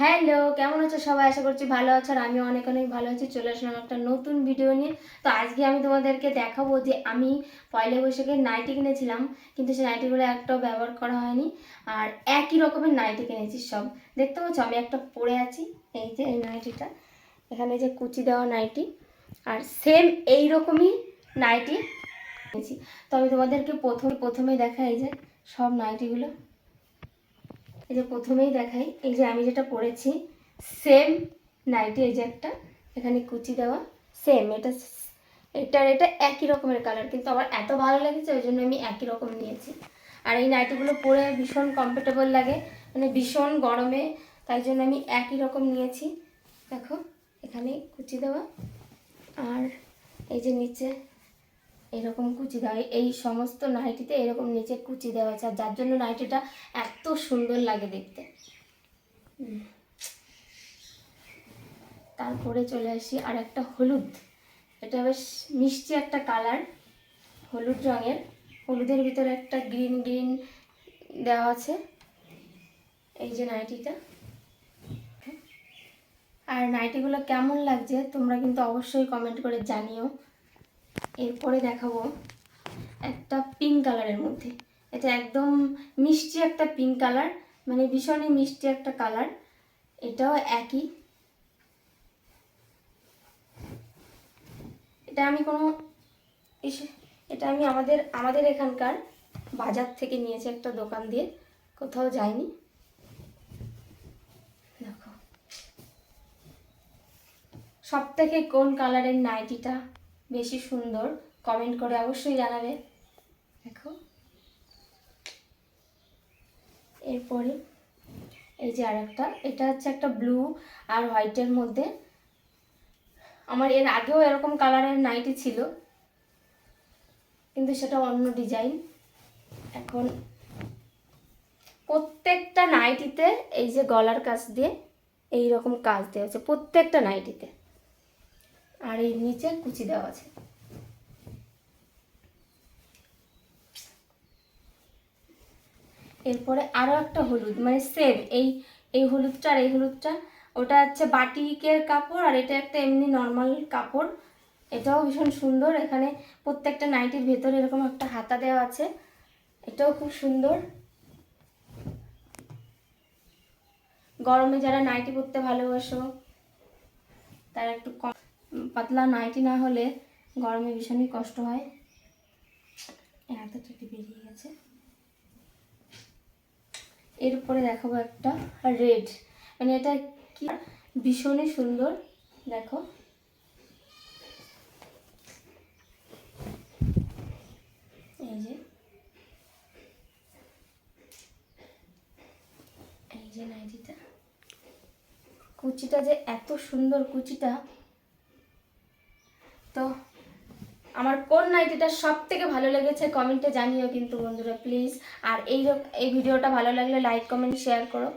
Hello, কেমন আছো সবাই? আশা করছি ভালো আছো আর আমি অনেক অনেক ভালো আছি। চলে আসলাম একটা নতুন ভিডিও নিয়ে। তো আজকে আমি তোমাদেরকে দেখাবো যে আমি পয়লা বৈশাখে নাইটি কিনেছিলাম, কিন্তু সেই নাইটিগুলো একটাও ব্যবহার করা হয়নি। আর একই রকমের নাইটি কিনেছি সব। দেখতে পাচ্ছ, আমি একটা পরে আছি, এই যে এই নাইটিটা এখানে যে কুচি দেওয়া নাইটি আর সেম এই রকমই নাইটি কিনেছি। তো আমি তোমাদেরকে প্রথম প্রথমেই দেখাই যে সব নাইটিগুলো এই যে প্রথমেই দেখাই, এই যে আমি যেটা পরেছি সেম নাইটি এই যে একটা, এখানে কুচি দেওয়া সেম এটা এটার এটা একই রকমের কালার কিন্তু আমার এত ভালো লেগেছে, ওই জন্য আমি একই রকম নিয়েছি। আর এই নাইটিগুলো পরে ভীষণ কমফোর্টেবল লাগে মানে ভীষণ গরমে, তাই জন্য আমি একই রকম নিয়েছি। দেখো, এখানে কুচি দেওয়া, আর এই যে নিচে এরকম কুচি দেওয়া এই সমস্ত নাইটিতে এরকম নিচে কুচি দেওয়া আছে আর যার জন্য নাইটিটা এত সুন্দর লাগে দেখতে। তারপরে চলে আসি আর একটা হলুদ। এটা বেশ মিষ্টি একটা কালার, হলুদ রঙের। হলুদের ভিতরে একটা গ্রিন গ্রিন দেওয়া আছে। এই যে নাইটিটা। আর নাইটিগুলো কেমন লাগছে তোমরা কিন্তু অবশ্যই কমেন্ট করে জানিও। এরপরে দেখাবো একটা পিঙ্ক কালারের মধ্যে। এটা একদম মিষ্টি একটা পিঙ্ক কালার মানে ভীষণই মিষ্টি একটা কালার এটাও একই। এটা আমি কোনো এটা আমি আমাদের আমাদের এখানকার বাজার থেকে নিয়েছি একটা দোকান দিয়ে, কোথাও যাইনি। দেখো। সব থেকে কোন কালারের নাইটিটা বেশি সুন্দর কমেন্ট করে অবশ্যই জানাবে। দেখো। এরপরে, এই যে আর একটা এটা হচ্ছে একটা ব্লু আর হোয়াইটের মধ্যে। আমার এর আগেও এরকম কালারের নাইটি ছিল, কিন্তু সেটা অন্য ডিজাইন এখন প্রত্যেকটা নাইটিতে এই যে গলার কাজ দিয়ে এই রকম কাজ দেওয়া হচ্ছে প্রত্যেকটা নাইটিতে আর এই নিচে কুচি দেওয়া আছে। এরপরে আরও একটা হলুদ মানে সেম এই এই হলুদটা আর এই হলুদটা, ওটা হচ্ছে বাটিকের কাপড় আর এটা একটা এমনি নর্মাল কাপড়। এটাও ভীষণ সুন্দর, এখানে প্রত্যেকটা নাইটির ভেতরে এরকম একটা হাতা দেওয়া আছে, এটাও খুব সুন্দর। গরমে যারা নাইটি পরতে ভালোবাসো, তারা একটু কম পাতলা নাইটি না হলে গরমে ভীষণই কষ্ট হয়। হাতাটা বেরিয়ে গেছে। এরপরে দেখাবো একটা রেড। মানে এটা কি? ভীষণই সুন্দর। দেখো। এই যে। এই যে নাইটিটা। কুচিটা যে এত সুন্দর কুচিটা তো আমার কোন নাইটিটা সব থেকে ভালো লেগেছে কমেন্টে জানিও কিন্তু বন্ধুরা প্লিজ আর এই এই ভিডিওটা ভালো লাগলে লাইক কমেন্ট শেয়ার করো।